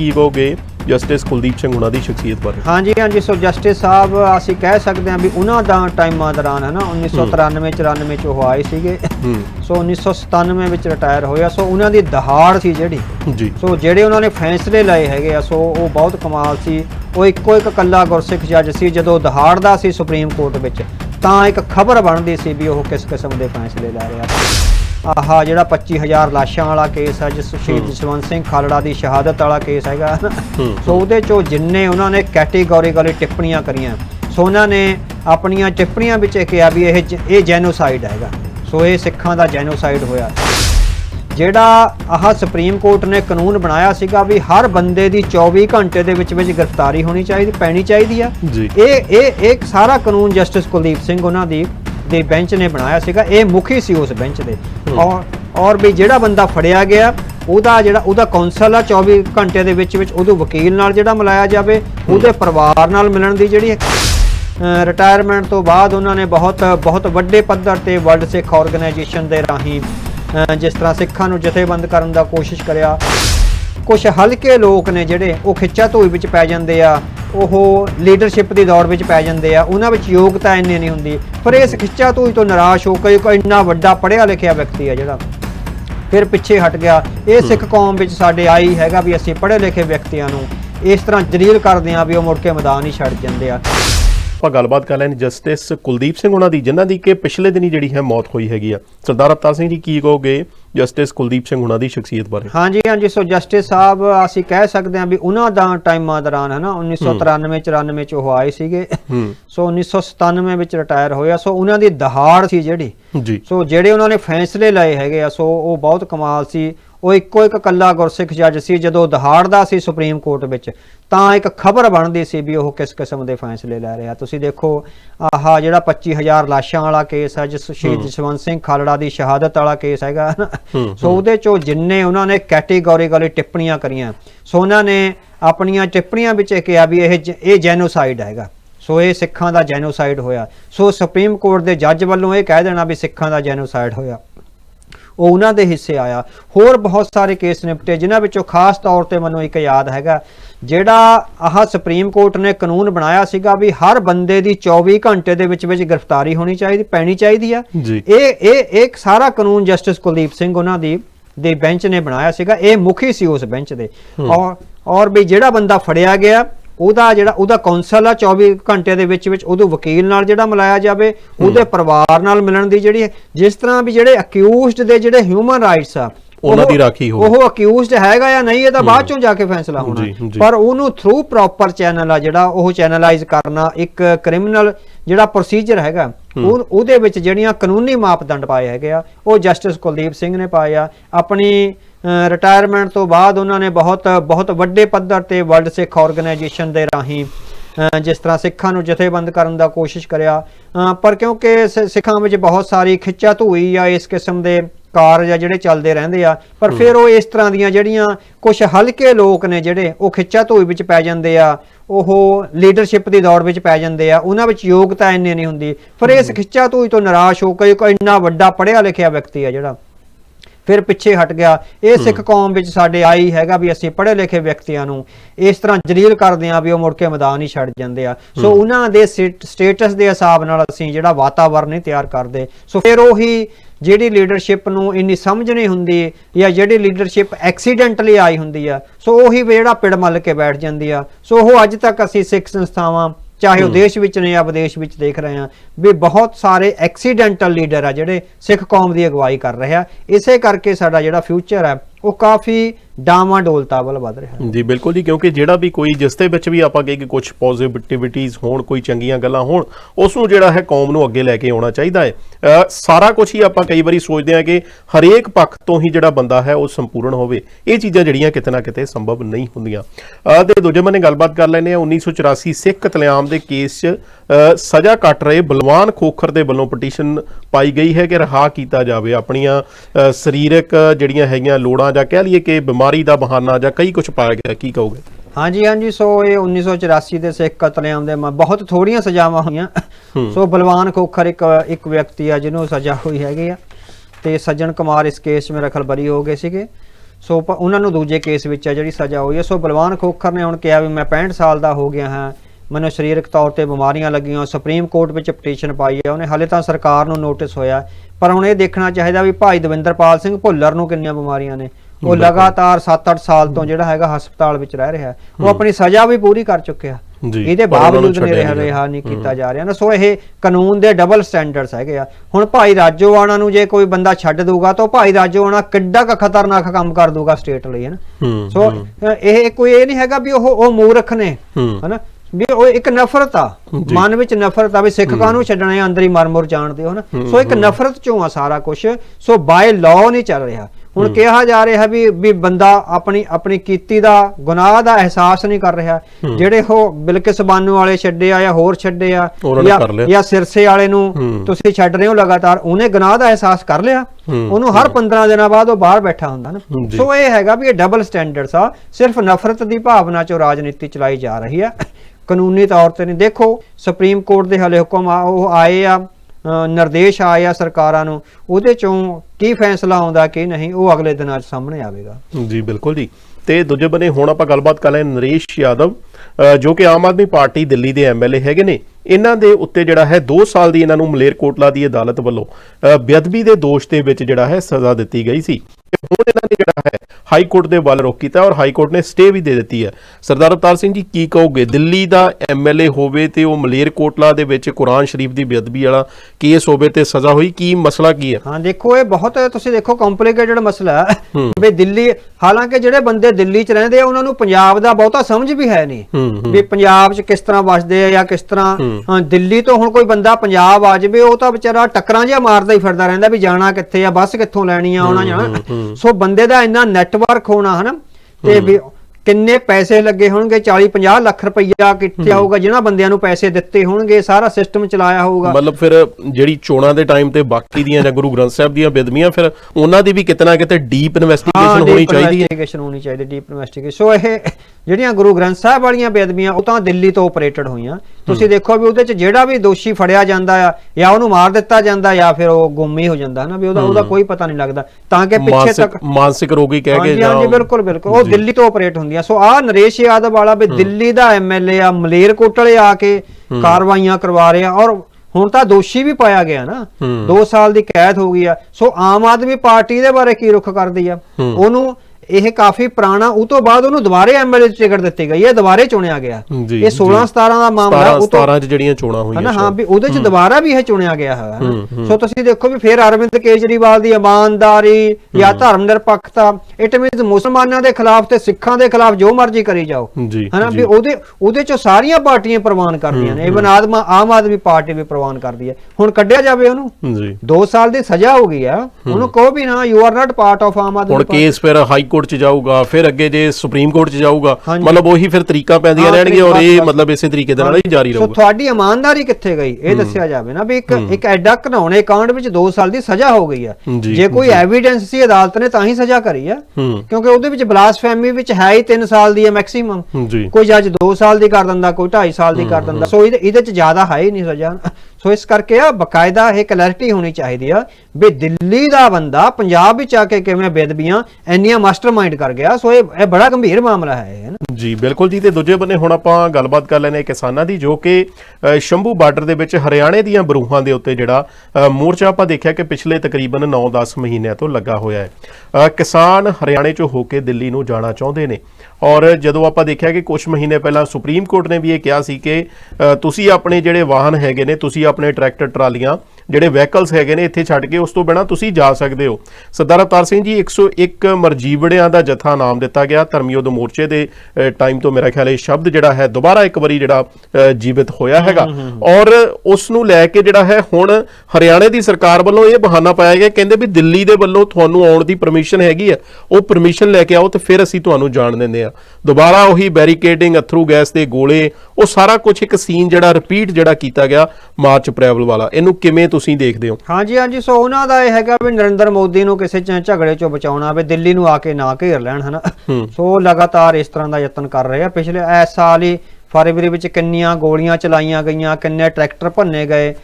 ਕੀ ਕਹੋਗੇ ਜਸਟਿਸ ਕੁਲਦੀਪ ਸਿੰਘ ਉਹਨਾਂ ਦੀ ਸ਼ਖਸੀਅਤ ਬਾਰੇ? ਹਾਂਜੀ ਹਾਂਜੀ ਸੋ ਜਸਟਿਸ ਸਾਹਿਬ ਅਸੀਂ ਕਹਿ ਸਕਦੇ ਹਾਂ ਵੀ ਉਹਨਾਂ ਦਾ ਟਾਈਮਾਂ ਦੌਰਾਨ ਹੈ ਨਾ 1993 94 ਚ ਉਹ ਆਏ ਸੀਗੇ। ਸੋ 1997 ਵਿੱਚ ਰਿਟਾਇਰ ਹੋਇਆ। ਸੋ ਉਹਨਾਂ ਦੀ ਦਹਾੜ ਸੀ ਜਿਹੜੀ। ਜੀ। ਸੋ ਜਿਹੜੇ ਉਹਨਾਂ ਨੇ ਫੈਸਲੇ ਲਏ ਹੈਗੇ ਆ ਸੋ ਉਹ ਬਹੁਤ ਕਮਾਲ ਸੀ। ਉਹ ਇੱਕੋ ਇੱਕ ਕੱਲਾ ਗੁਰਸਿੱਖ ਜੱਜ ਸੀ ਜਦੋਂ ਦਹਾੜਦਾ ਸੀ ਸੁਪਰੀਮ ਕੋਰਟ ਵਿੱਚ ਤਾਂ ਇੱਕ ਖਬਰ ਬਣਦੀ ਸੀ ਵੀ ਉਹ ਕਿਸ ਕਿਸਮ ਦੇ ਫੈਸਲੇ ਲੈ ਰਿਹਾ ਆਹਾ ਜਿਹੜਾ 25000 ਲਾਸ਼ਾਂ ਵਾਲਾ ਕੇਸ ਹੈ ਜਿਸ ਸ਼ਹੀਦ ਜਸਵੰਤ ਸਿੰਘ ਖਾਲੜਾ ਦੀ ਸ਼ਹਾਦਤ ਵਾਲਾ ਕੇਸ ਹੈਗਾ। ਸੋ ਉਹਦੇ ਚੋਂ ਜਿੰਨੇ ਉਹਨਾਂ ਨੇ ਕੈਟੇਗੋਰੀਕਲੀ ਟਿੱਪਣੀਆਂ ਕਰੀਆਂ ਸੋ ਉਹਨਾਂ ਨੇ ਆਪਣੀਆਂ ਟਿੱਪਣੀਆਂ ਵਿੱਚ ਇਹ ਕਿਹਾ ਵੀ ਇਹ ਇਹ ਜੈਨੋਸਾਈਡ ਹੈਗਾ। ਸੋ ਇਹ ਸਿੱਖਾਂ ਦਾ ਜੈਨੋਸਾਈਡ ਹੋਇਆ। ਜਿਹੜਾ ਆਹ ਸੁਪਰੀਮ ਕੋਰਟ ਨੇ ਕਾਨੂੰਨ ਬਣਾਇਆ ਸੀਗਾ ਵੀ ਹਰ ਬੰਦੇ ਦੀ 24 ਘੰਟੇ ਦੇ ਵਿੱਚ ਵਿੱਚ ਗ੍ਰਿਫਤਾਰੀ ਹੋਣੀ ਚਾਹੀਦੀ ਪੈਣੀ ਚਾਹੀਦੀ ਆ। ਇਹ ਇਹ ਇੱਕ ਸਾਰਾ ਕਾਨੂੰਨ ਜਸਟਿਸ ਕੁਲਦੀਪ ਸਿੰਘ ਉਹਨਾਂ ਦੀ ਦੇ ਬੈਂਚ ਨੇ ਬਣਾਇਆ ਸੀਗਾ, ਇਹ ਮੁਖੀ ਸੀ ਉਸ ਬੈਂਚ ਦੇ। ਔਰ ਔਰ ਵੀ ਜਿਹੜਾ ਬੰਦਾ ਫੜਿਆ ਗਿਆ, ਉਹਦਾ ਜਿਹੜਾ, ਉਹਦਾ ਕੌਂਸਲ ਆ 24 ਘੰਟੇ ਦੇ ਵਿੱਚ ਵਿੱਚ ਉਹਦੇ ਵਕੀਲ ਨਾਲ ਜਿਹੜਾ ਮਿਲਾਇਆ ਜਾਵੇ, ਉਹਦੇ ਪਰਿਵਾਰ ਨਾਲ ਮਿਲਣ ਦੀ ਜਿਹੜੀ ਰਿਟਾਇਰਮੈਂਟ ਤੋਂ ਬਾਅਦ ਉਹਨਾਂ ਨੇ ਬਹੁਤ ਬਹੁਤ ਵੱਡੇ ਪੱਧਰ ਤੇ ਵਰਲਡ ਸਿੱਖ ਆਰਗੇਨਾਈਜੇਸ਼ਨ ਦੇ ਰਾਹੀਂ ਜਿਸ ਤਰ੍ਹਾਂ ਸਿੱਖਾਂ ਨੂੰ ਜਥੇਬੰਦ ਕਰਨ ਦਾ ਕੋਸ਼ਿਸ਼ ਕਰਿਆ ਕੁਝ ਹਲਕੇ ਲੋਕ ਨੇ ਜਿਹੜੇ ਉਹ ਖਿੱਚਾ ਧੋਈ ਵਿੱਚ ਪੈ ਜਾਂਦੇ ਆ ਉਹ ਲੀਡਰਸ਼ਿਪ ਦੀ ਦੌੜ ਵਿੱਚ ਪੈ ਜਾਂਦੇ ਆ ਉਹਨਾਂ ਵਿੱਚ ਯੋਗਤਾ ਇੰਨੀ ਨਹੀਂ ਹੁੰਦੀ। ਪਰ ਇਸ ਖਿੱਚਾ ਧੋਈ ਤੋਂ ਨਿਰਾਸ਼ ਹੋ ਕੇ ਕੋਈ ਇੰਨਾ ਵੱਡਾ ਪੜ੍ਹਿਆ ਲਿਖਿਆ ਵਿਅਕਤੀ ਆ ਜਿਹੜਾ ਫਿਰ ਪਿੱਛੇ ਹਟ ਗਿਆ। ਇਹ ਸਿੱਖ ਕੌਮ ਵਿੱਚ ਸਾਡੇ ਆਈ ਹੈਗਾ ਵੀ ਅਸੀਂ ਪੜ੍ਹੇ ਲਿਖੇ ਵਿਅਕਤੀਆਂ ਨੂੰ ਇਸ ਤਰ੍ਹਾਂ ਜਲੀਲ ਕਰਦੇ ਆ ਵੀ ਉਹ ਮੁੜ ਕੇ ਮੈਦਾਨ ਹੀ ਛੱਡ ਜਾਂਦੇ ਆ। ਆਪਾਂ ਗੱਲਬਾਤ ਕਰ ਲੈਣ ਜਸਟਿਸ ਕੁਲਦੀਪ ਸਿੰਘ ਉਹਨਾਂ ਦੀ ਜਿਨ੍ਹਾਂ ਦੀ ਕਿ ਪਿਛਲੇ ਦਿਨੀ ਜਿਹੜੀ ਹੈ ਮੌਤ ਹੋਈ ਹੈਗੀ ਆ। ਸਰਦਾਰ ਅਵਤਾਰ ਸਿੰਘ ਜੀ ਕੀ ਕਹੋਗੇ ਜਸਟਿਸ ਕੁਲਦੀਪ ਸਿੰਘ ਉਹਨਾਂ ਦੀ ਸ਼ਖਸੀਅਤ ਬਾਰੇ? ਹਾਂਜੀ ਹਾਂਜੀ ਸੋ ਜਸਟਿਸ ਸਾਹਿਬ ਅਸੀਂ ਕਹਿ ਸਕਦੇ ਹਾਂ ਵੀ ਉਹਨਾਂ ਦਾ ਟਾਈਮਾਂ ਦੌਰਾਨ ਹੈ ਨਾ 1993 94 ਚ ਉਹ ਆਏ ਸੀਗੇ। ਸੋ 1997 ਵਿੱਚ ਰਿਟਾਇਰ ਹੋਇਆ ਸੋ ਉਹਨਾਂ ਦੀ ਦਹਾੜ ਸੀ ਜਿਹੜੀ। ਜੀ। ਸੋ ਜਿਹੜੇ ਉਹਨਾਂ ਨੇ ਫੈਸਲੇ ਲਏ ਹੈਗੇ ਆ ਸੋ ਉਹ ਬਹੁਤ ਕਮਾਲ ਸੀ। ਉਹ ਇੱਕੋ ਇੱਕ ਕੱਲਾ ਗੁਰਸਿੱਖ ਜੱਜ ਸੀ ਜਦੋਂ ਦਹਾੜਦਾ ਸੀ ਸੁਪਰੀਮ ਕੋਰਟ ਵਿੱਚ ਤਾਂ ਇੱਕ ਖਬਰ ਬਣਦੀ ਸੀ ਵੀ ਉਹ ਕਿਸ ਕਿਸਮ ਦੇ ਫੈਸਲੇ ਲੈ ਰਿਹਾ। ਤੁਸੀਂ ਦੇਖੋ ਆਹਾ ਜਿਹੜਾ 25000 ਲਾਸ਼ਾਂ ਵਾਲਾ ਕੇਸ ਹੈ ਜਿਸ ਸ਼ਹੀਦ। ਜਸਵੰਤ ਸਿੰਘ ਖਾਲੜਾ ਦੀ ਸ਼ਹਾਦਤ ਵਾਲਾ ਕੇਸ ਹੈਗਾ ਸੋ। ਉਹਦੇ ਚੋਂ ਜਿੰਨੇ ਉਹਨਾਂ ਨੇ ਕੈਟੇਗੋਰੀਕਲੀ ਟਿੱਪਣੀਆਂ ਕਰੀਆਂ ਸੋ ਉਹਨਾਂ ਨੇ ਆਪਣੀਆਂ ਟਿੱਪਣੀਆਂ ਵਿੱਚ ਇਹ ਕਿਹਾ ਵੀ ਇਹ ਇਹ ਜੈਨੋਸਾਈਡ ਹੈਗਾ। ਸੋ ਇਹ ਸਿੱਖਾਂ ਦਾ ਜੈਨੋਸਾਈਡ ਹੋਇਆ। ਸੋ ਸੁਪਰੀਮ ਕੋਰਟ ਦੇ ਜੱਜ ਵੱਲੋਂ ਇਹ ਕਹਿ ਦੇਣਾ ਵੀ ਸਿੱਖਾਂ ਦਾ ਜੈਨੋਸਾਈਡ ਹੋਇਆ। ਉਹ ਉਹਨਾਂ ਦੇ ਹਿੱਸੇ ਆਇਆ। ਹੋਰ ਬਹੁਤ ਸਾਰੇ ਕੇਸ ਨਿਪਟੇ ਜਿਨ੍ਹਾਂ ਵਿੱਚੋਂ ਖਾਸ ਤੌਰ ਤੇ ਮੈਨੂੰ ਇੱਕ ਯਾਦ ਹੈਗਾ। ਜਿਹੜਾ ਆਹ ਸੁਪਰੀਮ ਕੋਰਟ ਨੇ ਕਾਨੂੰਨ ਬਣਾਇਆ ਸੀਗਾ ਵੀ ਹਰ ਬੰਦੇ ਦੀ 24 ਘੰਟੇ ਦੇ ਵਿੱਚ ਵਿੱਚ ਗ੍ਰਿਫਤਾਰੀ ਹੋਣੀ ਚਾਹੀਦੀ ਪੈਣੀ ਚਾਹੀਦੀ ਆ। ਇਹ ਇਹ ਇੱਕ ਸਾਰਾ ਕਾਨੂੰਨ ਜਸਟਿਸ ਕੁਲਦੀਪ ਸਿੰਘ ਉਹਨਾਂ ਦੀ ਦੇ ਬੈਂਚ ਨੇ ਬਣਾਇਆ ਸੀਗਾ। ਇਹ ਮੁਖੀ ਸੀ ਉਸ ਬੈਂਚ ਦੇ। ਔਰ ਔਰ ਵੀ ਜਿਹੜਾ ਬੰਦਾ ਫੜਿਆ ਗਿਆ ਉਹਦਾ ਜਿਹੜਾ ਉਹਦਾ ਕੌਂਸਲ ਆ 24 ਘੰਟੇ ਦੇ ਵਿੱਚ ਵਿੱਚ ਉਹਦੇ ਵਕੀਲ ਨਾਲ ਜਿਹੜਾ ਮਿਲਾਇਆ ਜਾਵੇ ਉਹਦੇ ਪਰਿਵਾਰ ਨਾਲ ਮਿਲਣ ਦੀ ਜਿਹੜੀ ਜਿਸ ਤਰ੍ਹਾਂ ਵੀ ਜਿਹੜੇ ਅਕਿਊਜ਼ਡ ਦੇ ਜਿਹੜੇ ਹਿਊਮਨ ਰਾਈਟਸ ਆ ਉਹਨਾਂ ਉਹ- ਦੀ ਰਾਖੀ ਹੋਵੇ। ਉਹ ਅਕਿਊਜ਼ਡ ਹੈਗਾ ਜਾਂ ਨਹੀਂ ਇਹ ਤਾਂ ਬਾਅਦ ਚੋਂ ਜਾ ਕੇ ਫੈਸਲਾ ਹੋਣਾ। ਪਰ ਉਹਨੂੰ ਥਰੂ ਪ੍ਰੋਪਰ ਚੈਨਲ ਆ ਜਿਹੜਾ ਉਹ ਚੈਨਲਾਈਜ਼ ਕਰਨਾ ਇੱਕ ਕ੍ਰਿਮੀਨਲ ਜਿਹੜਾ ਪ੍ਰੋਸੀਜਰ ਹੈਗਾ ਉਹ ਉਹਦੇ ਵਿੱਚ ਜਿਹੜੀਆਂ ਕਾਨੂੰਨੀ ਮਾਪਦੰਡ ਪਾਏ ਹੈਗੇ ਆ ਉਹ ਜਸਟਿਸ ਕੁਲਦੀਪ ਸਿੰਘ ਨੇ ਪਾਏ ਆ ਆਪਣੀ ਰਿਟਾਇਰਮੈਂਟ ਤੋਂ ਬਾਅਦ ਉਹਨਾਂ ਨੇ ਬਹੁਤ ਬਹੁਤ ਵੱਡੇ ਪੱਧਰ ਤੇ ਵਰਲਡ ਸਿੱਖ ਆਰਗੇਨਾਈਜੇਸ਼ਨ ਦੇ ਰਾਹੀਂ ਜਿਸ ਤਰ੍ਹਾਂ ਸਿੱਖਾਂ ਨੂੰ ਜਥੇਬੰਦ ਕਰਨ ਦਾ ਕੋਸ਼ਿਸ਼ ਕਰਿਆ ਪਰ ਕਿਉਂਕਿ ਸਿੱਖਾਂ ਵਿੱਚ ਬਹੁਤ ਸਾਰੀ ਖਿੱਚਾ ਧੂਈ ਆ ਇਸ ਕਿਸਮ ਦੇ ਕਾਰਜ ਆ ਜਿਹੜੇ ਚੱਲਦੇ ਰਹਿੰਦੇ ਆ ਪਰ ਫਿਰ ਉਹ ਇਸ ਤਰ੍ਹਾਂ ਦੀਆਂ ਜਿਹੜੀਆਂ ਕੁਝ ਹਲਕੇ ਲੋਕ ਨੇ ਜਿਹੜੇ ਉਹ ਖਿੱਚਾ ਧੂਈ ਵਿੱਚ ਪੈ ਜਾਂਦੇ ਆ ਉਹ ਲੀਡਰਸ਼ਿਪ ਦੀ ਦੌੜ ਵਿੱਚ ਪੈ ਜਾਂਦੇ ਆ ਉਹਨਾਂ ਵਿੱਚ ਯੋਗਤਾ ਇੰਨੀ ਨਹੀਂ ਹੁੰਦੀ। ਪਰ ਇਸ ਖਿੱਚਾ ਧੂਈ ਤੋਂ ਨਿਰਾਸ਼ ਹੋ ਕੇ ਕੋਈ ਇੰਨਾ ਵੱਡਾ ਪੜ੍ਹਿਆ ਲਿਖਿਆ ਵਿਅਕਤੀ ਆ ਜਿਹੜਾ ਫਿਰ ਪਿੱਛੇ ਹਟ ਗਿਆ। ਇਹ ਸਿੱਖ ਕੌਮ ਵਿੱਚ ਸਾਡੇ ਆਈ ਹੈਗਾ ਵੀ ਅਸੀਂ ਪੜ੍ਹੇ ਲਿਖੇ ਵਿਅਕਤੀਆਂ ਨੂੰ ਇਸ ਤਰ੍ਹਾਂ ਜਲੀਲ ਕਰਦੇ ਆ ਵੀ ਉਹ ਮੁੜ ਕੇ ਮੈਦਾਨ ਹੀ ਛੱਡ ਜਾਂਦੇ ਆ। ਸੋ ਉਹਨਾਂ ਦੇ ਸਟੇਟਸ ਦੇ ਹਿਸਾਬ ਨਾਲ ਅਸੀਂ ਜਿਹੜਾ ਵਾਤਾਵਰਣ ਨਹੀਂ ਤਿਆਰ ਕਰਦੇ। ਸੋ ਫਿਰ ਉਹੀ ਜਿਹੜੀ ਲੀਡਰਸ਼ਿਪ ਨੂੰ ਇੰਨੀ ਸਮਝ ਨਹੀਂ ਹੁੰਦੀ ਜਾਂ ਜਿਹੜੀ ਲੀਡਰਸ਼ਿਪ ਐਕਸੀਡੈਂਟਲੀ ਆਈ ਹੁੰਦੀ ਆ ਸੋ ਉਹੀ ਜਿਹੜਾ ਪਿੜ ਮੱਲ ਕੇ ਬੈਠ ਜਾਂਦੀ ਆ। ਸੋ ਉਹ ਅੱਜ ਤੱਕ ਅਸੀਂ ਸਿੱਖ ਸੰਸਥਾਵਾਂ ਚਾਹੇ ਉਹ ਦੇਸ਼ ਵਿੱਚ ਨੇ ਜਾਂ ਵਿਦੇਸ਼ ਵਿੱਚ ਦੇਖ ਰਹੇ ਹਾਂ ਵੀ ਬਹੁਤ ਸਾਰੇ ਐਕਸੀਡੈਂਟਲ ਲੀਡਰ ਆ ਜਿਹੜੇ ਸਿੱਖ ਕੌਮ ਦੀ ਅਗਵਾਈ ਕਰ ਰਹੇ ਆ। ਇਸੇ ਕਰਕੇ ਸਾਡਾ ਜਿਹੜਾ ਫਿਊਚਰ ਹੈ ਉਹ ਕਾਫੀ ਡਾਮਾਡੋਲਤਾ ਵੱਲ ਵਧ ਰਿਹਾ ਜੀ ਬਿਲਕੁਲ ਜੀ ਕਿਉਂਕਿ ਜਿਹੜਾ ਵੀ ਕੋਈ ਜਿਸ ਦੇ ਵਿੱਚ ਵੀ ਆਪਾਂ ਕਹੇ ਕਿ ਕੁਝ ਪੋਜ਼ਿਟਿਵਿਟੀਜ਼ ਹੋਣ ਕੋਈ ਚੰਗੀਆਂ ਗੱਲਾਂ ਹੋਣ ਉਸ ਨੂੰ ਜਿਹੜਾ ਹੈ ਕੌਮ ਨੂੰ ਅੱਗੇ ਲੈ ਕੇ ਆਉਣਾ ਚਾਹੀਦਾ ਹੈ। ਸਾਰਾ ਕੁਝ ਹੀ ਆਪਾਂ ਕਈ ਵਾਰੀ ਸੋਚਦੇ ਹਾਂ ਕਿ ਹਰੇਕ ਪੱਖ ਤੋਂ ਹੀ ਜਿਹੜਾ ਬੰਦਾ ਹੈ ਉਹ ਸੰਪੂਰਨ ਹੋਵੇ। ਇਹ ਚੀਜ਼ਾਂ ਜਿਹੜੀਆਂ ਕਿਤੇ ਨਾ ਕਿਤੇ ਸੰਭਵ ਨਹੀਂ ਹੁੰਦੀਆਂ। ਅ, ਤੇ ਦੂਜੇ ਬੰਨੇ ਗੱਲਬਾਤ ਕਰ ਲੈਂਦੇ ਆ 1984 ਸਿੱਖ ਕਤਲੇਆਮ ਦੇ ਕੇਸ 'ਚ ਸਜ਼ਾ ਕੱਟ ਰਹੇ ਬਲਵਾਨ ਖੋਖਰ ਦੇ ਵੱਲੋਂ ਪਟੀਸ਼ਨ ਪਾਈ ਗਈ ਹੈ ਕਿ ਰਿਹਾ ਕੀਤਾ ਜਾਵੇ। ਆਪਣੀਆਂ ਸਰੀਰਕ ਜਿਹੜੀਆਂ ਹੈਗੀਆਂ ਲੋੜਾਂ ਜਾਂ ਕਹਿ ਲਈਏ ਕਿ ਬਿਮਾਰੀ ਦਾ ਬਹਾਨਾ ਜਾਂ ਕਈ ਕੁਝ ਪਾਇਆ ਗਿਆ। ਕੀ ਕਹੋਗੇ? ਹਾਂਜੀ ਹਾਂਜੀ। ਸੋ ਇਹ 1984 ਦੇ ਸਿੱਖ ਕਤਲੇਆਮ ਦੇ ਬਹੁਤ ਥੋੜੀਆਂ ਸਜ਼ਾਵਾਂ ਹੋਈਆਂ। ਸੋ ਬਲਵਾਨ ਖੋਖਰ ਇੱਕ ਇੱਕ ਵਿਅਕਤੀ ਆ ਜਿਹਨੂੰ ਸਜ਼ਾ ਹੋਈ ਹੈਗੀ ਆ। ਤੇ ਸੱਜਣ ਕੁਮਾਰ ਇਸ ਕੇਸ 'ਚ ਮੇਰਾ ਖਿਆਲ ਬਰੀ ਹੋ ਗਏ ਸੀਗੇ। ਸੋ ਉਹਨਾਂ ਨੂੰ ਦੂਜੇ ਕੇਸ ਵਿੱਚ ਆ ਜਿਹੜੀ ਸਜ਼ਾ ਹੋਈ ਹੈ ਸੋ ਬਲਵਾਨ ਖੋਖਰ ਨੇ ਹੁਣ ਕਿਹਾ ਵੀ ਮੈਂ 65 ਸਾਲ ਦਾ ਹੋ ਗਿਆ ਹਾਂ। ਮੈਨੂੰ ਸਰੀਰਕ ਤੌਰ ਤੇ ਬਿਮਾਰੀਆਂ ਲੱਗੀਆਂ ਸੁਪਰੀਮ ਕੋਰਟ ਵਿੱਚ ਪਟੀਸ਼ਨ ਪਾਈ ਹੈ ਉਹਨੇ ਹਾਲੇ ਤਾਂ ਸਰਕਾਰ ਨੂੰ ਨੋਟਿਸ ਹੋਇਆ। ਪਰ ਹੁਣ ਇਹ ਦੇਖਣਾ ਚਾਹੀਦਾ ਵੀ ਭਾਈ ਦਵਿੰਦਰਪਾਲ ਸਿੰਘ ਭੁੱਲਰ ਨੂੰ ਕਿੰਨੀਆਂ ਬਿਮਾਰੀਆਂ ਨੇ। ਉਹ ਲਗਾਤਾਰ 7-8 ਸਾਲ ਤੋਂ ਜਿਹੜਾ ਹੈਗਾ ਹਸਪਤਾਲ ਵਿੱਚ ਰਹਿ ਰਿਹਾ। ਉਹ ਆਪਣੀ ਸਜ਼ਾ ਵੀ ਪੂਰੀ ਕਰ ਚੁੱਕਿਆ। ਇਹਦੇ ਬਾਵਜੂਦ ਨਹੀਂ ਰਿਹਾ ਰਿਹਾ ਨਹੀਂ ਕੀਤਾ ਜਾ ਰਿਹਾ ਨਾ। ਸੋ ਇਹ ਕਾਨੂੰਨ ਦੇ ਡਬਲ ਸਟੈਂਡਰਡਸ ਹੈਗੇ ਆ। ਹੁਣ ਭਾਈ ਰਾਜੋਆਣਾ ਨੂੰ ਜੇ ਕੋਈ ਬੰਦਾ ਛੱਡ ਦਊਗਾ ਤਾਂ ਭਾਈ ਰਾਜੋਆਣਾ ਕਿੱਡਾ ਕੁ ਖਤਰਨਾਕ ਕੰਮ ਕਰ ਦਊਗਾ ਸਟੇਟ ਲਈ ਹੈ ਨਾ? ਹੂੰ ਸੋ ਇਹ ਕੋਈ ਇਹ ਨਹੀਂ ਹੈਗਾ ਵੀ ਉਹ ਉਹ ਮੂਰਖ ਨੇ ਹੂੰ। ਹਨਾ ਵੀ ਉਹ ਇੱਕ ਨਫ਼ਰਤ ਆ। ਮਨ ਵਿੱਚ ਨਫ਼ਰਤ ਆ ਵੀ ਸਿੱਖ ਕਾਹਨੂੰ ਛੱਡਣੇ ਆ, ਅੰਦਰ ਹੀ ਮਰਮੁਰ ਜਾਣਦੇ ਹੋ ਨਾ ਸੋ ਇੱਕ ਨਫ਼ਰਤ ਚੋਂ ਆ ਸਾਰਾ ਕੁਝ ਸੋ ਬਾਏ ਲਾਅ ਨਹੀਂ ਚੱਲ ਰਿਹਾ। ਹੁਣ ਕਿਹਾ ਜਾ ਰਿਹਾ ਵੀ ਵੀ ਬੰਦਾ ਆਪਣੀ ਆਪਣੀ ਕੀਤੀ ਦਾ ਗੁਨਾਹ ਦਾ ਅਹਿਸਾਸ ਨਹੀਂ ਕਰ ਰਿਹਾ। ਜਿਹੜੇ ਉਹ ਬਿਲਕਿਸ ਬਾਨੂ ਵਾਲੇ ਛੱਡੇ ਆ ਜਾਂ ਹੋਰ ਛੱਡੇ ਆ ਜਾਂ ਸਿਰਸੇ ਵਾਲੇ ਨੂੰ ਹੂੰ। ਤੁਸੀਂ ਛੱਡ ਰਹੇ ਹੋ ਲਗਾਤਾਰ ਉਹਨੇ ਗੁਨਾਹ ਦਾ ਅਹਿਸਾਸ ਕਰ ਲਿਆ। ਹੂੰ, ਉਹਨੂੰ ਹਰ 15 ਦਿਨਾਂ ਬਾਅਦ ਉਹ ਬਾਹਰ ਬੈਠਾ ਹੁੰਦਾ ਨਾ। ਸੋ ਇਹ ਹੈਗਾ ਵੀ ਇਹ ਡਬਲ ਸਟੈਂਡਰਡਸ ਆ। ਸਿਰਫ ਨਫ਼ਰਤ ਦੀ ਭਾਵਨਾ ਚੋਂ ਰਾਜਨੀਤੀ ਚਲਾਈ ਜਾ ਰਹੀ ਆ। ਕਾਨੂੰਨੀ ਤੌਰ ਤੇ ਨਹੀਂ। ਦੇਖੋ ਸੁਪਰੀਮ ਕੋਰਟ ਦੇ ਹਲੇ ਹੁਕਮ ਆ ਉਹ ਆਏ ਆ ਨਿਰਦੇਸ਼ ਆਏ ਆ ਸਰਕਾਰਾਂ ਨੂੰ। ਉਹਦੇ ਚੋਂ ਕੀ ਫੈਸਲਾ ਆਉਂਦਾ ਕਿ ਨਹੀਂ ਉਹ ਅਗਲੇ ਦਿਨਾਂ 'ਚ ਸਾਹਮਣੇ ਆਵੇਗਾ। ਜੀ ਬਿਲਕੁਲ ਜੀ। ਤੇ ਦੂਜੇ ਬੰਨੇ ਹੁਣ ਆਪਾਂ ਗੱਲਬਾਤ ਕਰ ਲੈ ਨਰੇਸ਼ ਯਾਦਵ ਜੋ ਕਿ ਆਮ ਆਦਮੀ ਪਾਰਟੀ ਦਿੱਲੀ ਦੇ ਐਮਐਲਏ ਹੈਗੇ ਨੇ। ਇਹਨਾਂ ਦੇ ਉੱਤੇ ਜਿਹੜਾ ਹੈ 2 ਸਾਲ ਦੀ ਇਹਨਾਂ ਨੂੰ ਮਲੇਰਕੋਟਲਾ ਦੀ ਅਦਾਲਤ ਵੱਲੋਂ ਅ, ਬੇਅਦਬੀ ਦੇ ਦੋਸ਼ ਦੇ ਵਿੱਚ ਜਿਹੜਾ ਹੈ ਸਜ਼ਾ ਦਿੱਤੀ ਗਈ ਸੀ। ਹੁਣ ਇਹਨਾਂ ਨੇ ਜਿਹੜਾ ਹੈ ਹਾਈ ਕੋਰਟ ਦੇ ਵੱਲ ਰੁਖ ਕੀਤਾ ਔਰ ਹਾਈ ਕੋਰਟ ਨੇ ਸਟੇ ਵੀ ਦੇ ਦਿੱਤੀ ਹੈ। ਸਰਦਾਰ ਅਵਤਾਰ ਸਿੰਘ ਜੀ ਕੀ ਕਹੋਗੇ? ਦਿੱਲੀ ਦਾ ਐਮਐਲਏ ਹੋਵੇ ਤੇ ਉਹ ਮਲੇਰਕੋਟਲਾ ਦੇ ਵਿੱਚ ਕੁਰਾਨ ਸ਼ਰੀਫ ਦੀ ਬੇਅਦਬੀ ਵਾਲਾ ਕੇਸ ਹੋਵੇ ਤੇ ਸਜ਼ਾ ਹੋਈ ਕੀ ਮਸਲਾ ਕੀ ਹੈ? ਹਾਂ ਦੇਖੋ ਇਹ ਬਹੁਤ ਤੁਸੀਂ ਦੇਖੋ ਕੰਪਲਿਕੇਟਡ ਮਸਲਾ ਹੈ। ਵੀ ਦਿੱਲੀ ਹਾਲਾਂਕਿ ਜਿਹੜੇ ਬੰਦੇ ਦਿੱਲੀ 'ਚ ਰਹਿੰਦੇ ਆ ਉਹਨਾਂ ਨੂੰ ਪੰਜਾਬ ਦਾ ਬਹੁਤਾ ਸਮਝ ਵੀ ਹੈ ਨਹੀਂ। ਵੀ ਪੰਜਾਬ 'ਚ ਕਿਸ ਤਰ੍ਹਾਂ ਵੱਸਦੇ ਆ ਜਾਂ ਕਿਸ ਤਰ੍ਹਾਂ ਦਿੱਲੀ ਤੋਂ ਹੁਣ ਕੋਈ ਬੰਦਾ ਪੰਜਾਬ ਆ ਜਾਵੇ ਉਹ ਤਾਂ ਵਿਚਾਰਾ ਟੱਕਰਾਂ ਜਿਹਾ ਮਾਰਦਾ ਹੀ ਫਿਰਦਾ ਰਹਿੰਦਾ ਵੀ ਜਾਣਾ ਕਿੱਥੇ ਆ ਬੱਸ ਕਿੱਥੋਂ ਲੈਣੀ ਆ ਆਉਣਾ ਜਾਣਾ। ਸੋ ਬੰਦੇ ਦਾ ਇੰਨਾ ਨੈਟਵਰਕ ਹੋਣਾ ਹਨਾ? ਤੇ ਕਿੰਨੇ ਪੈਸੇ ਲੱਗੇ ਹੋਣਗੇ? 40 50 ਲੱਖ ਰੁਪਈਆ ਕਿੱਥੇ ਆਊਗਾ? ਜਿਨ੍ਹਾਂ ਬੰਦਿਆਂ ਨੂੰ ਪੈਸੇ ਦਿੱਤੇ ਹੋਣਗੇ ਸਾਰਾ ਸਿਸਟਮ ਚਲਾਇਆ ਹੋਊਗਾ। ਮਤਲਬ ਫਿਰ ਜਿਹੜੀ ਚੋਣਾਂ ਦੇ ਟਾਈਮ ਤੇ ਬਾਕੀ ਦੀਆਂ ਜਾਂ ਗੁਰੂ ਗ੍ਰੰਥ ਸਾਹਿਬ ਦੀਆਂ ਬੇਦਮੀਆਂ ਫਿਰ ਉਹਨਾਂ ਦੀ ਵੀ ਕਿਤੇ ਨਾ ਕਿਤੇ ਡੀਪ ਇਨਵੈਸਟੀਗੇਸ਼ਨ ਹੋਣੀ ਚਾਹੀਦੀ ਹੈ? ਇਨਵੈਸਟੀਗੇਸ਼ਨ ਹੋਣੀ ਚਾਹੀਦੀ ਡੀਪ ਇਨਵੈਸਟੀਗੇਸ਼ਨ ਸੋ ਇਹ ਜਿਹੜੀਆਂ ਗੁਰੂ ਗ੍ਰੰਥ ਸਾਹਿਬ ਵਾਲੀਆਂ ਬੇਅਦਬੀਆਂ ਉਹ ਤਾਂ ਦਿੱਲੀ ਤੋਂ ਆਪਰੇਟਡ ਹੋਈਆਂ। ਤੁਸੀਂ ਦੇਖੋ ਵੀ ਉਹਦੇ ਚ ਜਿਹੜਾ ਵੀ ਦੋਸ਼ੀ ਫੜਿਆ ਜਾਂਦਾ ਆ ਜਾਂ ਉਹਨੂੰ ਮਾਰ ਦਿੱਤਾ ਜਾਂਦਾ ਜਾਂ ਫਿਰ ਉਹ ਗੁੰਮ ਹੀ ਹੋ ਜਾਂਦਾ ਨਾ ਵੀ ਉਹਦਾ ਉਹਦਾ ਕੋਈ ਪਤਾ ਨਹੀਂ ਲੱਗਦਾ। ਤਾਂ ਕਿ ਪਿੱਛੇ ਤੱਕ ਮਾਨਸਿਕ ਰੋਗੀ ਕਹਿ ਕੇ ਹਾਂਜੀ ਹਾਂਜੀ ਬਿਲਕੁਲ ਬਿਲਕੁਲ। ਉਹ ਦਿੱਲੀ ਤੋਂ ਆਪਰੇਟ ਹੁੰਦੀਆਂ ਸੋ ਆਹ ਨਰੇਸ਼ ਯਾਦਵ ਵਾਲਾ ਵੀ ਦਿੱਲੀ ਦਾ ਐਮਐਲਏ ਆ ਮਲੇਰਕੋਟਲੇ ਆ ਕੇ ਕਾਰਵਾਈਆਂ ਕਰਵਾ ਰਿਹਾ। ਔਰ ਹੁਣ ਤਾਂ ਦੋਸ਼ੀ ਵੀ ਪਾਇਆ ਗਿਆ ਨਾ। ਹੂੰ। 2 ਸਾਲ ਦੀ ਕੈਦ ਹੋ ਗਈ ਆ। ਸੋ ਆਮ ਆਦਮੀ ਪਾਰਟੀ ਦੇ ਬਾਰੇ ਕੀ ਰੁਖ ਕਰਦੀ ਆ। ਉਹਨੂੰ ਇਹ ਕਾਫੀ ਪੁਰਾਣਾ ਉਹ ਤੋਂ ਬਾਅਦ ਉਹਨੂੰ ਦੁਬਾਰੇ ਐਮਐਲਏ ਟਿਕਟ ਦਿੱਤੀ ਗਈ ਹੈ ਦੁਬਾਰੇ ਚੁਣਿਆ ਗਿਆ। ਇਹ 16 ਜੀ। 17 ਦਾ ਮਾਮਲਾ 17 ਉਹ ਤੋਂ 17 ਚ ਜਿਹੜੀਆਂ ਚੋਣਾਂ ਹੋਈਆਂ ਹਨਾ ਹਾਂ। ਵੀ ਉਹਦੇ ਚ ਦੁਬਾਰਾ ਵੀ ਇਹ ਚੁਣਿਆ ਗਿਆ ਹੈ। ਸੋ ਤੁਸੀਂ ਦੇਖੋ ਵੀ ਫਿਰ ਅਰਵਿੰਦ ਕੇਜਰੀਵਾਲ ਦੀ ਇਮਾਨਦਾਰੀ ਜਾਂ ਧਰਮ ਨਿਰਪੱਖਤਾ ਇਟ ਮੀਨਸ ਮੁਸਲਮਾਨਾਂ ਦੇ ਖਿਲਾਫ ਤੇ ਸਿੱਖਾਂ ਦੇ ਖਿਲਾਫ ਜੋ ਮਰਜ਼ੀ ਕਰੀ ਜਾਓ ਹਨਾ। ਵੀ ਉਹਦੇ ਉਹਦੇ ਚ ਸਾਰੀਆਂ ਪਾਰਟੀਆਂ ਪ੍ਰਵਾਨ ਕਰਦੀਆਂ ਨੇ ਇਵਨ ਆਦਮ ਆਮ ਆਦਮੀ ਪਾਰਟੀ ਵੀ ਪ੍ਰਵਾਨ ਕਰਦੀ ਹੈ। ਹੁਣ ਕੱਢਿਆ ਜਾਵੇ ਉਹਨੂੰ ਜੀ। 2 ਸਾਲ ਦੀ ਸਜ਼ਾ ਹੋ ਗਈ ਆ ਉਹਨੂੰ ਕਹੋ ਵੀ ਨਾ you are not part of Aam Aadmi ਹੁਣ ਕੇਸ ਫਿਰ ਹਾਈ ਕੋਰਟ ਚ ਜਾਊਗਾ ਫਿਰ ਅੱਗੇ ਜੇ ਸੁਪਰੀਮ ਕੋਰਟ ਚ ਜਾਊਗਾ। ਮਤਲਬ ਉਹੀ ਫਿਰ ਤਰੀਕਾ ਪੈਂਦੀਆਂ ਰਹਿਣਗੀਆਂ ਔਰ ਇਹ ਮਤਲਬ ਇਸੇ ਤਰੀਕੇ ਦੇ ਨਾਲ ਹੀ ਜਾਰੀ ਸੋ ਰਹੂਗਾ। ਤੁਹਾਡੀ ਇਮਾਨਦਾਰੀ ਕਿੱਥੇ ਗਈ? ਇਹ ਦੱਸਿਆ ਜਾਵੇ ਨਾ ਵੀ ਇੱਕ ਇੱਕ ਐਡਾ ਘਨਾਉਣੇ ਕਾਂਡ ਵਿੱਚ 2 ਸਾਲ ਦੀ ਸਜ਼ਾ ਹੋ ਗਈ ਆ ਜੀ, ਕੋਈ ਐਵੀਡੈਂਸ ਸੀ ਅਦਾਲਤ ਨੇ ਤਾਂ ਹੀ ਸਜ਼ਾ ਕਰੀ ਆ ਕਿਉਂਕਿ ਉਹਦੇ ਵਿੱਚ ਬਲਾਸਫੈਮੀ ਵਿੱਚ ਹੈ ਹੀ 3 ਸਾਲ ਦੀ ਹੈ ਮੈਕਸਿਮਮ ਕੋਈ ਜੱਜ 2 ਸਾਲ ਦੀ ਕਰ ਦਿੰਦਾ ਕੋਈ 2.5 ਸਾਲ ਦੀ ਕਰ ਦਿੰਦਾ। ਸੋ ਇਹਦੇ ਚ ਜ਼ਿਆਦਾ ਹੈ ਹੀ ਨਹੀਂ ਸਜ਼ਾ। ਸੋ ਇਸ ਕਰਕੇ ਆ ਬਕਾਇਦਾ ਇਹ ਕਲੈਰਿਟੀ ਹੋਣੀ ਚਾਹੀਦੀ ਆ ਵੀ ਦਿੱਲੀ ਦਾ ਬੰਦਾ ਪੰਜਾਬ ਵਿੱਚ ਆ ਕੇ ਕਿਵੇਂ ਬੇਦਬੀਆਂ ਇੰਨੀਆਂ ਮਾਸਟਰਮਾਈਂਡ ਕਰ ਗਿਆ, ਸੋ ਇਹ ਇਹ ਬੜਾ ਗੰਭੀਰ ਮਾਮਲਾ ਹੈ ਜੀ, ਬਿਲਕੁਲ ਜੀ, ਤੇ ਦੂਜੇ ਬੰਨੇ ਹੁਣ ਆਪਾਂ ਗੱਲਬਾਤ ਕਰ ਲੈਨੇ ਕਿਸਾਨਾਂ ਦੀ, ਜੋ ਕਿ ਸ਼ੰਭੂ ਬਾਰਡਰ ਦੇ ਵਿੱਚ ਹਰਿਆਣੇ ਦੀਆਂ ਬਰੂਹਾਂ ਦੇ ਉੱਤੇ ਜਿਹੜਾ ਮੋਰਚਾ ਆਪਾਂ ਦੇਖਿਆ ਕਿ ਪਿਛਲੇ ਤਕਰੀਬਨ 9-10 ਮਹੀਨਿਆਂ ਤੋਂ ਲੱਗਾ ਹੋਇਆ ਹੈ। ਕਿਸਾਨ ਹਰਿਆਣੇ ਚੋਂ ਹੋ ਕੇ ਦਿੱਲੀ ਨੂੰ ਜਾਣਾ ਚਾਹੁੰਦੇ ਨੇ। ਔਰ ਜਦੋਂ ਆਪਾਂ ਦੇਖਿਆ ਕਿ ਕੁਝ ਮਹੀਨੇ ਪਹਿਲਾਂ ਸੁਪਰੀਮ ਕੋਰਟ ਨੇ ਵੀ ਇਹ ਕਿਹਾ ਸੀ ਕਿ ਤੁਸੀਂ ਆਪਣੇ ਜਿਹੜੇ ਵਾਹਨ ਹੈਗੇ ਨੇ, ਤੁਸੀਂ ਆਪਣੇ ਟਰੈਕਟਰ ਟਰਾਲੀਆਂ ਜਿਹੜੇ ਵਹੀਕਲਸ ਹੈਗੇ ਨੇ ਇੱਥੇ ਛੱਡ ਕੇ ਉਸ ਤੋਂ ਬਿਨਾ ਤੁਸੀਂ ਜਾ ਸਕਦੇ ਹੋ। ਸਰਦਾਰ ਅਵਤਾਰ ਸਿੰਘ ਜੀ 101 ਮਰਜੀਵੜਿਆਂ ਦਾ ਜਥਾ ਨਾਮ ਦਿੱਤਾ ਗਿਆ ਧਰਮਯੁੱਧ ਮੋਰਚੇ ਦੇ ਟਾਈਮ ਤੋਂ ਮੇਰਾ ਖਿਆਲ ਇਹ ਸ਼ਬਦ ਜਿਹੜਾ ਹੈ ਦੁਬਾਰਾ ਇੱਕ ਵਾਰੀ ਜਿਹੜਾ ਜੀਵਿਤ ਹੋਇਆ ਹੈਗਾ। ਔਰ ਉਸ ਨੂੰ ਲੈ ਕੇ ਜਿਹੜਾ ਹੈ ਹੁਣ ਹਰਿਆਣੇ ਦੀ ਸਰਕਾਰ ਵੱਲੋਂ ਇਹ ਬਹਾਨਾ ਪਾਇਆ ਗਿਆ ਕਹਿੰਦੇ ਵੀ ਦਿੱਲੀ ਦੇ ਵੱਲੋਂ ਤੁਹਾਨੂੰ ਆਉਣ ਦੀ ਪਰਮਿਸ਼ਨ ਹੈਗੀ ਆ ਉਹ ਪਰਮਿਸ਼ਨ ਲੈ ਕੇ ਆਓ ਤੇ ਫਿਰ ਅਸੀਂ ਤੁਹਾਨੂੰ ਜਾਣ ਦਿੰਦੇ ਆ ਦੁਬਾਰਾ ਉਹੀ ਬੈਰੀਕੇਡਿੰਗ ਅਥਰੂ ਗੈਸ ਦੇ ਗੋਲੇ ਉਹ ਸਾਰਾ ਕੁਝ ਇੱਕ ਸੀਨ ਜਿਹੜਾ ਰਿਪੀਟ ਜਿਹੜਾ ਕੀਤਾ ਗਿਆ ਮਾਰਚ ਅਪ੍ਰੈਲ ਵਾਲਾ ਇਹਨੂੰ ਕਿਵੇਂ ਤੁਸੀਂ ਦੇਖਦੇ ਹੋ? ਹਾਂਜੀ ਹਾਂਜੀ ਸੋ ਉਹਨਾਂ ਦਾ ਇਹ ਹੈਗਾ ਵੀ ਨਰਿੰਦਰ ਮੋਦੀ ਨੂੰ ਕਿਸੇ ਚ ਝਗੜੇ ਚੋਂ ਬਚਾਉਣਾ ਵੀ ਦਿੱਲੀ ਨੂੰ ਆ ਕੇ ਨਾ ਘੇਰ ਲੈਣ ਹਨਾ। ਸੋ ਲਗਾਤਾਰ ਇਸ ਤਰ੍ਹਾਂ ਦਾ ਯਤਨ ਕਰ ਰਹੇ ਆ। ਪਿਛਲੇ ਐ ਸਾਲ ਹੀ ਫਰਵਰੀ ਵਿੱਚ ਕਿੰਨੀਆਂ ਗੋਲੀਆਂ ਚਲਾਈਆਂ ਗਈਆਂ ਕਿੰਨੇ ਟਰੈਕਟਰ ਭੰਨੇ ਗਏ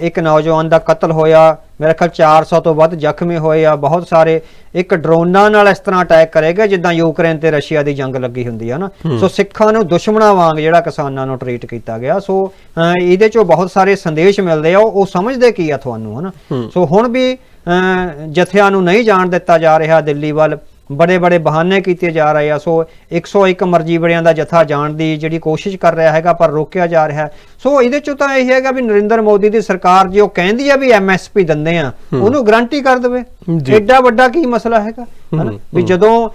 ਇੱਕ ਨੌਜਵਾਨ ਦਾ ਕਤਲ ਹੋਇਆ। ਮੇਰੇ ਖਿਆਲ 400 ਤੋਂ ਵੱਧ ਜ਼ਖਮੀ ਹੋਏ ਆ। ਬਹੁਤ ਸਾਰੇ ਇੱਕ ਡਰੋਨਾਂ ਨਾਲ ਇਸ ਤਰ੍ਹਾਂ ਅਟੈਕ ਕਰੇਗਾ ਜਿੱਦਾਂ ਯੂਕਰੇਨ ਤੇ ਰਸ਼ੀਆ ਦੀ ਜੰਗ ਲੱਗੀ ਹੁੰਦੀ ਹੈ ਨਾ। ਸੋ ਸਿੱਖਾਂ ਨੂੰ ਦੁਸ਼ਮਣਾਂ ਵਾਂਗ ਜਿਹੜਾ ਕਿਸਾਨਾਂ ਨੂੰ ਟਰੀਟ ਕੀਤਾ ਗਿਆ। ਸੋ ਇਹਦੇ ਚੋਂ ਬਹੁਤ ਸਾਰੇ ਸੰਦੇਸ਼ ਮਿਲਦੇ ਆ। ਉਹ ਸਮਝਦੇ ਕੀ ਆ ਤੁਹਾਨੂੰ ਹਨਾ? ਸੋ ਹੁਣ ਵੀ ਜਥਿਆਂ ਨੂੰ ਨਹੀਂ ਜਾਣ ਦਿੱਤਾ ਜਾ ਰਿਹਾ। ਦਿੱਲੀ ਵੱਲ ਬੜੇ ਬੜੇ ਬਹਾਨੇ ਕੀਤੇ ਜਾ ਰਹੇ ਆ ਸੋ 101 ਮਰਜ਼ੀ ਬੜਿਆਂ ਦਾ ਜਥਾ ਜਾਣ ਦੀ ਜਿਹੜੀ ਕੋਸ਼ਿਸ਼ ਕਰ ਰਿਹਾ ਹੈਗਾ ਪਰ ਰੋਕਿਆ ਜਾ ਰਿਹਾ। ਸੋ ਇਹਦੇ ਚੋਂ ਤਾਂ ਇਹ ਹੈਗਾ ਵੀ ਨਰਿੰਦਰ ਮੋਦੀ ਦੀ ਸਰਕਾਰ ਜੋ ਕਹਿੰਦੀ ਆ ਵੀ ਐਮਐਸਪੀ ਦਿੰਦੇ ਆ ਉਹਨੂੰ ਗਰੰਟੀ ਕਰ ਦੇਵੇ। ਐਡਾ ਵੱਡਾ ਕੀ ਮਸਲਾ ਹੈਗਾ ਹਨਾ? ਵੀ ਜਦੋਂ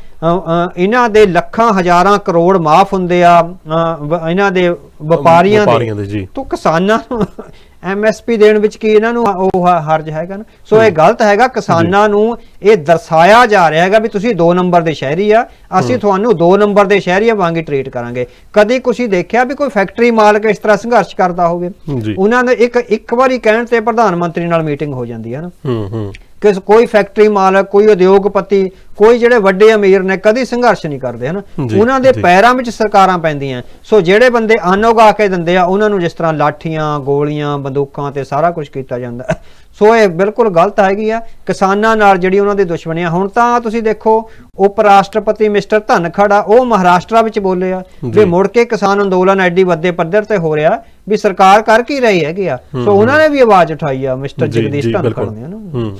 ਇਹਨਾਂ ਦੇ ਲੱਖਾਂ ਹਜ਼ਾਰਾਂ ਕਰੋੜ ਮਾਫ ਹੁੰਦੇ ਆ ਇਹਨਾਂ ਦੇ ਵਪਾਰੀਆਂ ਦੇ ਤੋ ਕਿਸਾਨਾਂ ਨੂੰ ਐਮਐਸਪੀ ਦੇਣ ਵਿੱਚ ਕੀ ਇਹਨਾਂ ਨੂੰ ਉਹ ਹਰਜ ਹੈਗਾ ਨਾ? ਸੋ ਇਹ ਗਲਤ ਹੈਗਾ ਕਿਸਾਨਾਂ ਨੂੰ ਇਹ ਦਰਸਾਇਆ ਜਾ ਰਿਹਾ ਹੈਗਾ ਵੀ ਤੁਸੀਂ 2 ਨੰਬਰ ਦੇ ਸ਼ਹਿਰੀ ਆ ਅਸੀਂ ਤੁਹਾਨੂੰ 2 ਨੰਬਰ ਦੇ ਸ਼ਹਿਰੀਆਂ ਵਾਂਗ ਹੀ ਟ੍ਰੀਟ ਕਰਾਂਗੇ। ਕਦੀ ਤੁਸੀਂ ਦੇਖਿਆ ਵੀ ਕੋਈ ਫੈਕਟਰੀ ਮਾਲਕ ਇਸ ਤਰ੍ਹਾਂ ਸੰਘਰਸ਼ ਕਰਦਾ ਹੋਵੇ? ਉਹਨਾਂ ਨੇ ਇੱਕ ਇੱਕ ਵਾਰੀ ਕਹਿਣ ਤੇ ਪ੍ਰਧਾਨ ਮੰਤਰੀ ਨਾਲ ਮੀਟਿੰਗ ਹੋ ਜਾਂਦੀ ਹੈ ਨਾ। ਹੂੰ ਹੂੰ। ਕਿ ਕੋਈ ਫੈਕਟਰੀ ਮਾਲਕ ਕੋਈ ਉਦਯੋਗਪਤੀ ਕੋਈ ਜਿਹੜੇ ਵੱਡੇ ਅਮੀਰ ਨੇ ਕਦੀ ਸੰਘਰਸ਼ ਨਹੀਂ ਕਰਦੇ ਹਨ ਉਹਨਾਂ ਦੇ। ਪੈਰਾਂ ਵਿੱਚ ਸਰਕਾਰਾਂ ਪੈਂਦੀਆਂ ਸੋ ਜਿਹੜੇ ਬੰਦੇ ਅੰਨ ਉਗਾ ਕੇ ਦਿੰਦੇ ਆ ਉਹਨਾਂ ਨੂੰ ਜਿਸ ਤਰ੍ਹਾਂ ਲਾਠੀਆਂ ਗੋਲੀਆਂ ਬੰਦੂਕਾਂ ਤੇ ਸਾਰਾ ਕੁਝ ਕੀਤਾ ਜਾਂਦਾ। ਸੋ ਇਹ ਬਿਲਕੁਲ ਗਲਤ ਹੈਗੀ ਆ ਕਿਸਾਨਾਂ ਨਾਲ ਜਿਹੜੀ ਉਹਨਾਂ ਦੀ ਦੁਸ਼ਮਣੀ ਆ ਹੁਣ ਤਾਂ ਤੁਸੀਂ ਦੇਖੋ ਉਪ ਰਾਸ਼ਟਰਪਤੀ ਮਿਸਟਰ ਧਨਖੜ ਆ ਉਹ ਮਹਾਰਾਸ਼ਟਰ ਵਿੱਚ ਬੋਲੇ ਆ ਵੀ। ਮੁੜ ਕੇ ਕਿਸਾਨ ਅੰਦੋਲਨ ਐਡੀ ਵੱਡੇ ਪੱਧਰ ਤੇ ਹੋ ਰਿਹਾ ਵੀ ਸਰਕਾਰ ਕਰ ਕੀ ਰਹੀ ਹੈਗੀ ਆ ਸੋ ਉਹਨਾਂ ਨੇ ਵੀ ਆਵਾਜ਼ ਉਠਾਈ ਆ ਮਿਸਟਰ ਜਗਦੀਸ਼ ਧਨਖੜ। ਨੇ ਨਾ ਹੂੰ